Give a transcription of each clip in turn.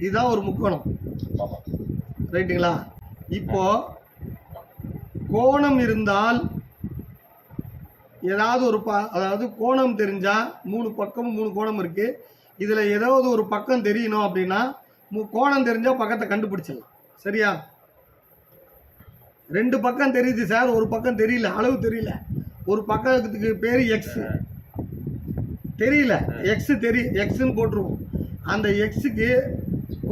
இதுதான் ஒரு முக்கோணம். ரைட்டுங்களா? இப்போ கோணம் இருந்தால் ஏதாவது ஒரு ப அதாவது கோணம் தெரிஞ்சால் மூணு பக்கம் மூணு கோணம் இருக்குது இதில் ஏதாவது ஒரு பக்கம் தெரியணும் அப்படின்னா மு- கோணம் தெரிஞ்சால் பக்கத்தை கண்டுபிடிச்சிடலாம். சரியா? ரெண்டு பக்கம் தெரியுது சார் ஒரு பக்கம் தெரியல அளவு தெரியல. ஒரு பக்கத்துக்கு பேர் எக்ஸ் தெரியல எக்ஸ் தெரி எக்ஸ்ன்னு போட்டுருவோம். அந்த எக்ஸுக்கு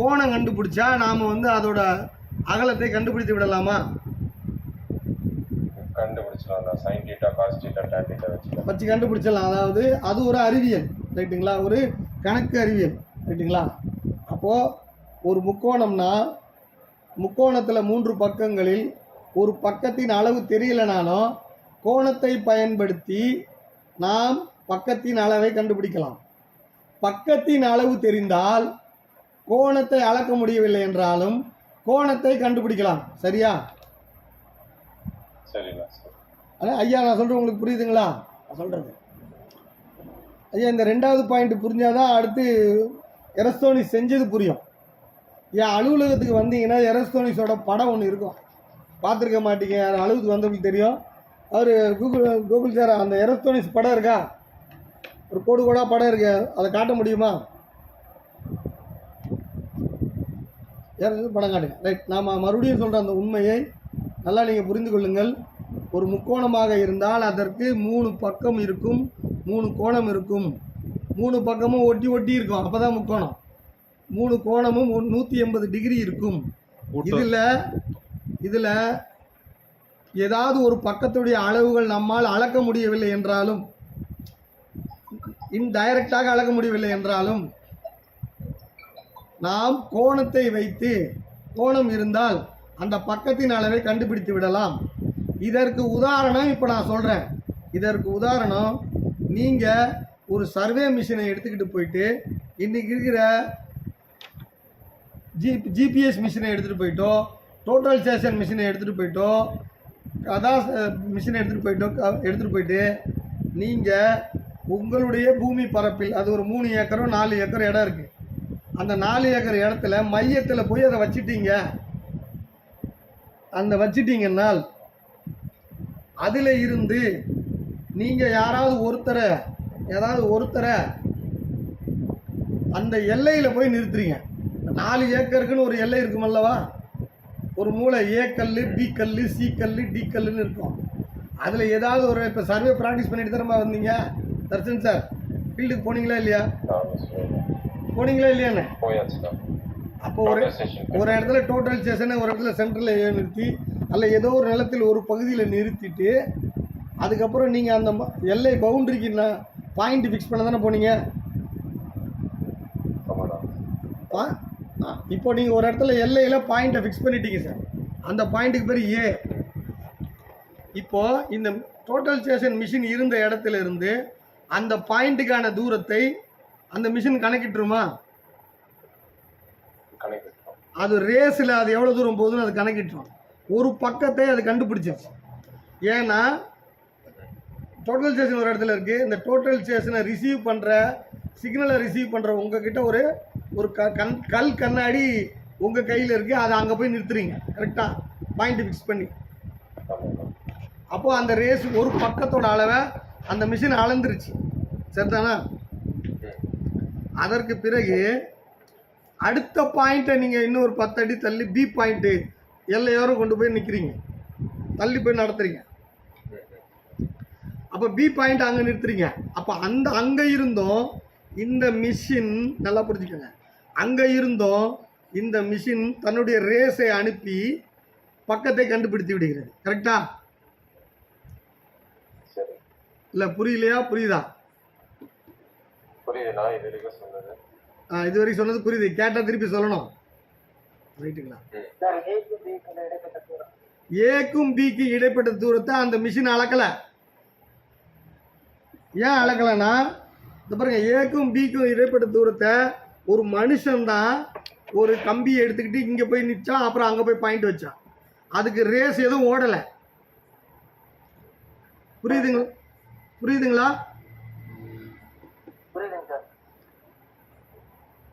கோணம் கண்டுபிடிச்சா நாம் வந்து அதோட அகலத்தை கண்டுபிடித்து விடலாமா? வச்சு கண்டுபிடிச்சிடலாம். அதாவது அது ஒரு அறிவியல். ரைட்டுங்களா? ஒரு கணக்கு அறிவியல். ரைட்டுங்களா? அப்போது ஒரு முக்கோணம்னா முக்கோணத்தில் மூன்று பக்கங்களில் ஒரு பக்கத்தின் அளவு தெரியலனாலும் கோணத்தை பயன்படுத்தி நாம் பக்கத்தின் அளவை கண்டுபிடிக்கலாம். பக்கத்தின் அளவு தெரிந்தால் கோணத்தை அளக்க முடியவில்லை என்றாலும் கோணத்தை கண்டுபிடிக்கலாம். சரியா? ஆனால் ஐயா நான் சொல்கிறேன் உங்களுக்கு புரியுதுங்களா? நான் சொல்கிறது ஐயா இந்த ரெண்டாவது பாயிண்ட் புரிஞ்சாதான் அடுத்து எரஸ்தோனிஸ் செஞ்சது புரியும். என் அலுவலகத்துக்கு வந்தீங்கன்னா எரஸ்தோனிஸோட படம் ஒன்று இருக்கும். பார்த்துருக்க மாட்டீங்க. யார் அலுவலகத்துக்கு வந்தவங்களுக்கு தெரியும். அவர் கூகுள் கூகுள் சார் அந்த எரஸ்தோனிஸ் படம் இருக்கா? ஒரு கோடு கோடா படம் இருக்கு. அதை காட்ட முடியுமா? யாராவது படம் காட்டுங்க. ரைட் நாம் மறுபடியும் சொல்கிற அந்த உண்மையை நல்லா நீங்கள் புரிந்து கொள்ளுங்கள். ஒரு முக்கோணமாக இருந்தால் அதற்கு மூணு பக்கம் இருக்கும் மூணு கோணம் இருக்கும். மூணு பக்கமும் ஒட்டி ஒட்டி இருக்கும் அப்போ தான் முக்கோணம். மூணு கோணமும் நூற்றி எண்பது டிகிரி இருக்கும். இதில் இதில் ஏதாவது ஒரு பக்கத்துடைய அளவுகள் நம்மால் அளக்க முடியவில்லை என்றாலும் இன்டைரக்டாக அளக்க முடியவில்லை என்றாலும் நாம் கோணத்தை வைத்து கோணம் இருந்தால் அந்த பக்கத்தின் அளவை கண்டுபிடித்து விடலாம். இதற்கு உதாரணம் இப்போ நான் சொல்கிறேன் இதற்கு உதாரணம் நீங்கள் ஒரு சர்வே மிஷினை எடுத்துக்கிட்டு போயிட்டு இன்றைக்கி இருக்கிற ஜி ஜிபிஎஸ் மிஷினை எடுத்துகிட்டு போயிட்டோ டோட்டல் ஸ்டேஷன் மிஷினை எடுத்துகிட்டு போயிட்டோ கதா மிஷினை எடுத்துகிட்டு போயிட்டோ க- எடுத்துகிட்டு போயிட்டு நீங்கள் உங்களுடைய பூமி பரப்பில் அது ஒரு மூணு ஏக்கரோ நாலு ஏக்கர் இடம் இருக்குது அந்த நாலு ஏக்கர் இடத்துல மையத்தில் போய் அதை வச்சிட்டீங்க. அந்த வச்சிட்டீங்கன்னால் அதில் இருந்து நீங்கள் யாராவது ஒருத்தரை ஏதாவது ஒருத்தரை அந்த எல்லையில் போய் நிறுத்துறீங்க. நாலு ஏக்கருக்குன்னு ஒரு எல்லை இருக்குமல்லவா ஒரு மூளை ஏ கல் பி கல் சி கல் டி கல்லுன்னு இருக்கும். அதில் ஏதாவது ஒரு இப்போ சர்வே ப்ராக்டிஸ் பண்ணிட்டு தரமா வந்தீங்க? தர்ஷன் சார் ஃபீல்டுக்கு போனீங்களா இல்லையா? போனீங்களா இல்லையாண்ணே போயாச்சுண்ணா அப்போ ஒரு. ஒரு இடத்துல டோட்டல் ஸ்டேஷனை ஒரு இடத்துல சென்டரில் நிறுத்தி அல்ல ஏதோ ஒரு நிலத்தில் ஒரு பகுதியில் நிறுத்திட்டு அதுக்கப்புறம் நீங்கள் அந்த எல்லை பவுண்டரிக்கு பாயிண்ட் ஃபிக்ஸ் பண்ண தானே போனீங்க? ஆ இப்போ நீங்கள் ஒரு இடத்துல எல்லையில் பாயிண்ட்டை ஃபிக்ஸ் பண்ணிட்டீங்க சார் அந்த பாயிண்ட்டுக்கு பேர் ஏ இப்போ இந்த டோட்டல் ஸ்டேஷன் மிஷின் இருந்த இடத்துல இருந்து அந்த பாயிண்ட்டுக்கான தூரத்தை அந்த மிஷின் கணக்கிட்டுருமா? அது ரேஸில் அது எவ்வளோ தூரம் போகுதுன்னு அது கணக்கிட்டோம் ஒரு பக்கத்தை அது கண்டுபிடிச்சிருச்சு. ஏன்னா டோட்டல் ஸ்டேஷன் ஒரு இடத்துல இருக்குது இந்த டோட்டல் ஸ்டேஷனை ரிசீவ் பண்ணுற சிக்னலை ரிசீவ் பண்ணுற உங்ககிட்ட ஒரு ஒரு க கண் கல் கண்ணாடி உங்கள் கையில் இருக்குது அதை அங்கே போய் நிறுத்துறீங்க. கரெக்டாக பாயிண்ட் ஃபிக்ஸ் பண்ணி. அப்போது அந்த ரேஸ் ஒரு பக்கத்தோட அளவை அந்த மிஷின் அளந்துருச்சு. சரிதானா? அதற்கு பிறகு அடுத்த பாயிண்ட்டை நீங்கள் இன்னும் ஒரு பத்து அடி தள்ளி பி பாயிண்ட்டு எல்லையோரம் கொண்டு போய் நிற்கிறீங்க தள்ளி போய் நடத்துறீங்க. அப்போ பி பாயிண்ட் அங்கே நிறுத்துறீங்க. அப்போ அந்த அங்கே இருந்தும் இந்த மிஷின் நல்லா புரிஞ்சுக்கோங்க. அங்கே இருந்தும் இந்த மிஷின் தன்னுடைய ரேஸை அனுப்பி பக்கத்தை கண்டுபிடித்து விடுகிறது. கரெக்டா இல்லை புரியலையா? புரியுதா? புரியுதுண்ணா இது வரைக்கும் சொன்னது. ஆ, இது வரைக்கும் சொன்னது புரியுது. கேட்டால் திருப்பி சொல்லணும். ரைட்டுங்களா? ஏக்கும் பிக்கு இடைப்பட்ட தூரத்தை அந்த மிஷின் அளக்கலை. ஏன் அளக்கலைன்னா இந்த பாருங்க ஏக்கும் பிக்கும் இடைப்பட்ட தூரத்தை ஒரு மனுஷன்தான் ஒரு கம்பியை எடுத்துக்கிட்டு இங்கே போய் நிற்சான் அப்புறம் அங்கே போய் பாயிண்ட் வச்சான். அதுக்கு ரேஸ் எதுவும் ஓடலை. புரியுதுங்களா? புரியுதுங்களா?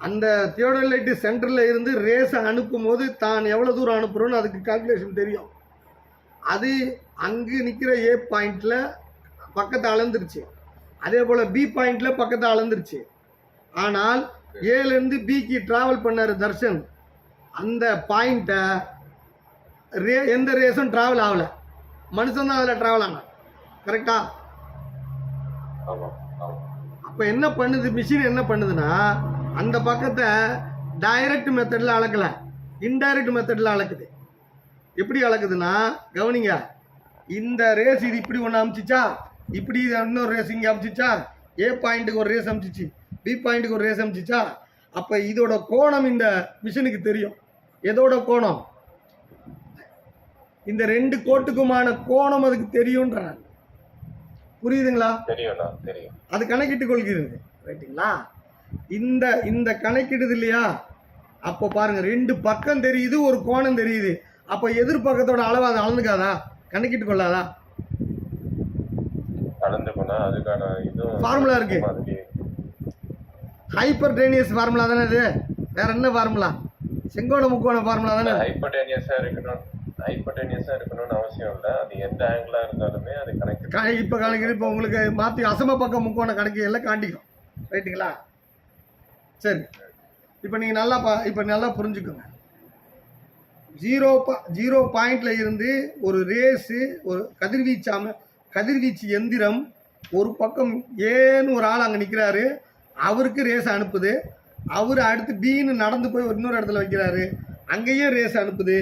அந்த தியோடலைட்டு சென்டரில் இருந்து ரேஸை அனுப்பும்போது தான் எவ்வளோ தூரம் அனுப்புகிறோன்னு அதுக்கு கால்குலேஷன் தெரியும். அது அங்கு நிற்கிற ஏ பாயிண்டில் பக்கத்தை அளந்துருச்சு. அதே போல் பி பாயிண்டில் பக்கத்தை அளந்துருச்சு. ஆனால் ஏலேருந்து பிக்கு ட்ராவல் பண்ணார் தர்ஷன். அந்த பாயிண்ட்டை ரே எந்த ரேஸும் ட்ராவல் ஆகலை. மனுஷன் தான் அதில் ட்ராவல் ஆனான். கரெக்டா அப்போ என்ன பண்ணுது? மிஷின் என்ன பண்ணுதுன்னா அந்த பக்கத்தை டைரக்ட் மெத்தடில் அளக்கலை. இன்டைரக்ட் மெத்தடில் அளக்குது. எப்படி அளக்குதுன்னா கவனிங்க. இந்த ரேஸ் இது இப்படி ஒன்று அமிச்சிச்சா? இப்படி இன்னொரு ரேஸ் இங்கே அமிச்சிச்சா? ஏ பாயிண்ட்டுக்கு ஒரு ரேஸ் அமிச்சிச்சு. பி பாயிண்ட்டுக்கு ஒரு ரேஸ் அமிச்சிச்சா? அப்போ இதோட கோணம் இந்த மிஷினுக்கு தெரியும். எதோட கோணம்? இந்த ரெண்டு கோட்டுக்குமான கோணம் அதுக்கு தெரியும்ன்றான் புரியுதுங்களா? தெரியும். அது கணக்கிட்டுக் கொள்கிறது. ரைட்டுங்களா இந்த இந்த கணக்கிடுது இல்லையா? அப்போ பாருங்க ரெண்டு பக்கம் தெரியுது ஒரு கோணம் தெரியுது. அப்போ எதிர்பக்கத்தோட அளவு அதை அளந்துக்காதா? கணக்கிட்டு கொள்ளாதா? Formula இருக்கு. ஹைப்பர் டேனியஸ் ஃபார்முலா தானே இது? வேற என்ன ஃபார்முலா செங்கோண முக்கோண ஃபார்முலா தானே? இது? ஹைப்பர்டேனியஸா இருக்கணும். ஹைப்பர்டேனியஸா இருக்கணும்னு அவசியம் இல்லை. அது எந்த ஆங்கிளா இருந்தாலுமே அது கனெக்ட் க இப்போ கணக்கு இப்போ உங்களுக்கு மாற்றி அசம பக்கம் முக்கோண கணக்கு எல்லாம் காட்டிக்கும். ரைட்டுங்களா சரி. இப்போ நீங்கள் நல்லா பா இப்போ நல்லா புரிஞ்சுக்கோங்க. ஜீரோ பா ஜீரோ பாயிண்டில் இருந்து ஒரு ரேஸு ஒரு கதிர்வீச்சாம கதிர்வீச்சு எந்திரம் ஒரு பக்கம் ஏன்னு ஒரு ஆள் அங்கே நிற்கிறாரு அவருக்கு ரேஸ் அனுப்புது. அவர் அடுத்து பீன்னு நடந்து போய் இன்னொரு இடத்துல வைக்கிறாரு. அங்கேயும் ரேஸ் அனுப்புது.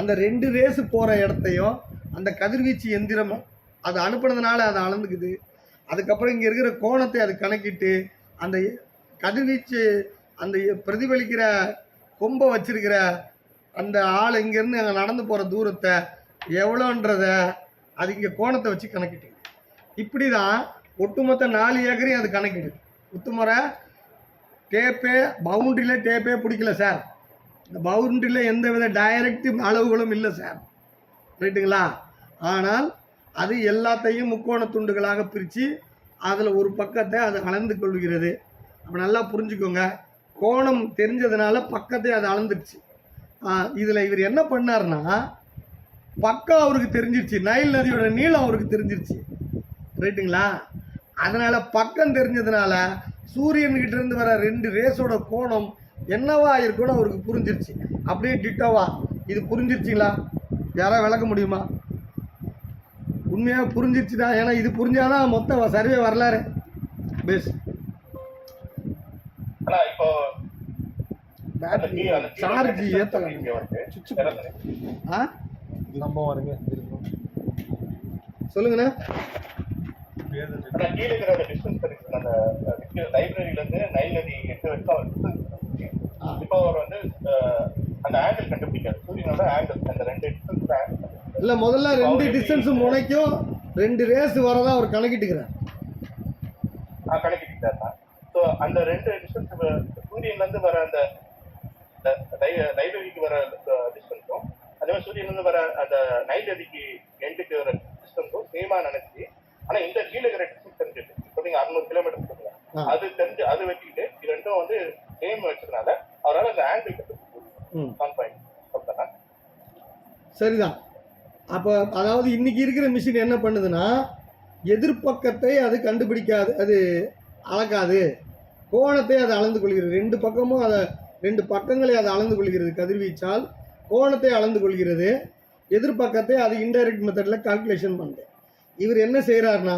அந்த ரெண்டு ரேஸு போகிற இடத்தையும் அந்த கதிர்வீச்சு எந்திரம் அது அனுப்புனதுனால அதை அளந்துக்குது. அதுக்கப்புறம் இங்கே இருக்கிற கோணத்தை அது கணக்கிட்டு அந்த கதிர்வீச்சு அந்த பிரதிபலிக்கிற கொம்பை வச்சிருக்கிற அந்த ஆள் இங்கேருந்து அங்கே நடந்து போகிற தூரத்தை எவ்வளோன்றத அது இங்கே கோணத்தை வச்சு கணக்கிட்டு இப்படி தான் ஒட்டுமொத்த நாலு ஏக்கரையும் அது கணக்கிடுது. உத்துமுறை டேப்பே பவுண்ட்ரியில் டேப்பே பிடிக்கல சார். இந்த பவுண்ட்ரியில் எந்த வித டைரக்ட் அளவுகளும் இல்லை சார். ரைட்டுங்களா ஆனால் அது எல்லாத்தையும் முக்கோண துண்டுகளாக பிரித்து அதில் ஒரு பக்கத்தை அது அளந்து கொள்கிறது. அப்போ நல்லா புரிஞ்சுக்கோங்க. கோணம் தெரிஞ்சதுனால பக்கத்தை அது அளந்துருச்சு இதில் இவர் என்ன பண்ணார்னா பக்கம் அவருக்கு தெரிஞ்சிருச்சு நைல் நதியோட நீளம் அவருக்கு தெரிஞ்சிருச்சு. ரைட்டுங்களா அதனால் பக்கம் தெரிஞ்சதுனால சூரியன்கிட்ட இருந்து வர ரெண்டு ரேஸோட கோணம் என்னவா இருக்குன்னு அவருக்கு புரிஞ்சிருச்சு. அப்படியே டிட்டோவா இது புரிஞ்சிருச்சிங்களா? யாராவது விளக்க முடியுமா? உண்மையாக புரிஞ்சிருச்சுடா ஏன்னா இது புரிஞ்சாதான் மொத்தம் சர்வே வரலாறு. பெஸ்ட் பேட்டரி சார்ஜ் ஏற்றலாம் சுவிட்ச் ஆ சம்பவம் வருங்க இருக்கும் சொல்லுங்கண்ணா. கீழே இருக்கிற அந்த டிஸ்டன்ஸ் இருக்கு அந்த லைப்ரரியில இருந்து நைல் நதி எட்டு வரைக்கும். ஆ. இப்போ அவர் வந்து அந்த ஆங்கிள் கண்டுபிடிக்காரு சூரியனோட ஆங்கிள் அந்த ரெண்டு டிஸ்டன்ஸ் ஆங்கிள் இல்லை முதல்ல ரெண்டு டிஸ்டன்ஸ் முனைக்கும் ரெண்டு ரேஸ் வரதா அவர் கணக்கிட்டுக்கிறார் கணக்கிட்டாருன்னா ஸோ அந்த ரெண்டு டிஸ்டன்ஸ் சூரியன்ல இருந்து வர அந்த லைப்ரரிக்கு வர டிஸ்டன்ஸும் அதே மாதிரி சூரியன்ல இருந்து வர அந்த நைல் நதிக்கு எண்டுக்கு வர டிஸ்டன்ஸும் சேமா நினைச்சு ஆனா இந்த கீழே டிஸ்டன்ஸ் தெரிஞ்சுட்டு இப்போ அறுநூறு கிலோமீட்டர் சொல்லுங்க. அது தெரிஞ்சு அது வச்சுக்கிட்டு இது ரெண்டும் வந்து சேம் வச்சதுனால அவரால் அந்த ஆங்கிள் சொல்றேன் சரிதான். அப்போ அதாவது இன்னைக்கு இருக்கிற மிஷின் என்ன பண்ணுதுன்னா எதிர்ப்பக்கத்தை அது கண்டுபிடிக்காது அது அளக்காது. கோணத்தை அது அளந்து கொள்கிறது. ரெண்டு பக்கமும் அதை ரெண்டு பக்கங்களை அது அளந்து கொள்கிறது. கதிர்வீச்சால் கோணத்தை அளந்து கொள்கிறது. எதிர்பக்கத்தை அது இன்டைரக்ட் மெத்தடில் கால்குலேஷன் பண்ணுது இவர் என்ன செய்கிறாருன்னா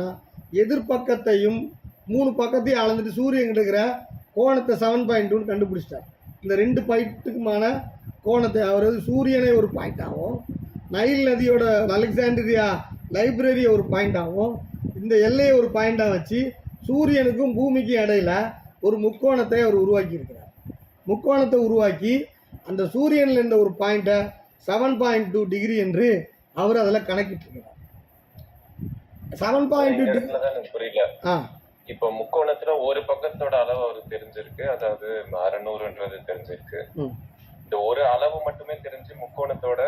எதிர்பக்கத்தையும் மூணு பக்கத்தையும் அளந்துட்டு சூரியன் இருக்கிற கோணத்தை செவன் பாயிண்ட் டூன்னு கண்டுபிடிச்சிட்டார். இந்த ரெண்டு பாயிண்ட்டுக்குமான கோணத்தை அவரது சூரியனை ஒரு பாயிண்டாகவும் நைல் நதியோட அலெக்சாண்ட்ரியா லைப்ரரியை ஒரு பாயிண்டாகவும் இந்த எல்லையை ஒரு பாயிண்டாக வச்சு சூரியனுக்கும் பூமிக்கும் இடையில ஒரு முக்கோணத்தை அவர் உருவாக்கி இருக்கிறார் முக்கோணத்தை உருவாக்கி அந்த சூரியனில் இருந்த ஒரு பாயிண்ட்டை செவன் பாயிண்ட் டூ டிகிரி என்று அவர் அதில் கணக்கிட்டிருக்கிறார். செவன் பாயிண்ட் டூ புரியல. ஆ. இப்போ முக்கோணத்துல ஒரு பக்கத்தோட அளவு அவருக்கு தெரிஞ்சிருக்கு. அதாவது அறநூறுன்றது தெரிஞ்சிருக்கு. இந்த ஒரு அளவு மட்டுமே தெரிஞ்சு முக்கோணத்தோட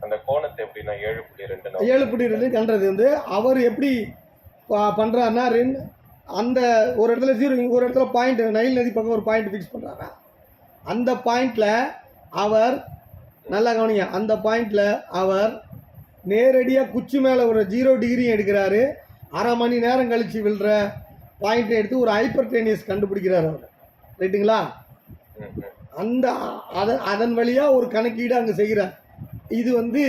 அந்த கோணத்தை எப்படின்னா ஏழு புள்ளி ரெண்டு ஏழு புள்ளி ரெண்டு கண்டது வந்து அவர் எப்படி பண்றாருன்னா அந்த ஒரு இடத்துல ஜீரோ ஒரு இடத்துல பாயிண்ட் நைல் நதி பக்கம் ஒரு பாயிண்ட் ஃபிக்ஸ் பண்ணுறாங்க அந்த பாயிண்டில் அவர் நல்லா கவனிங்க அந்த பாயிண்டில் அவர் நேரடியாக குச்சி மேலே ஒரு ஜீரோ டிகிரி எடுக்கிறாரு. அரை மணி நேரம் கழித்து விழுற பாயிண்ட்டை எடுத்து ஒரு ஹைப்பர் டெனியஸ் கண்டுபிடிக்கிறார் அவர். ரைட்டுங்களா அந்த அதன் அதன் வழியாக ஒரு கணக்கீடு அங்கே செய்கிறார். இது வந்து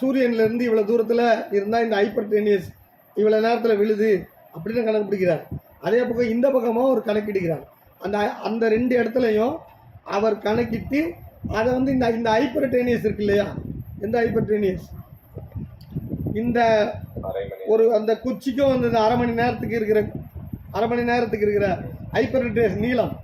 சூரியன்லேருந்து இவ்வளோ தூரத்தில் இருந்தால் இந்த ஹைப்பர் டெனியஸ் இவ்வளோ நேரத்தில் விழுது அப்படின்னு கணக்கு பிடிக்கிறார். அதே பக்கம் இந்த பக்கமாக ஒரு கணக்கிடுகிறார். அந்த அந்த ரெண்டு இடத்துலையும் அவர் கணக்கிட்டு அதை வந்து இந்த இந்த ஹைப்பர் இருக்கு இல்லையா? எந்த ஹைப்பர் இந்த ஒரு அந்த குச்சிக்கும் அந்த அரை மணி நேரத்துக்கு இருக்கிற அரை மணி நேரத்துக்கு இருக்கிற ஹைப்பர் நீளம்.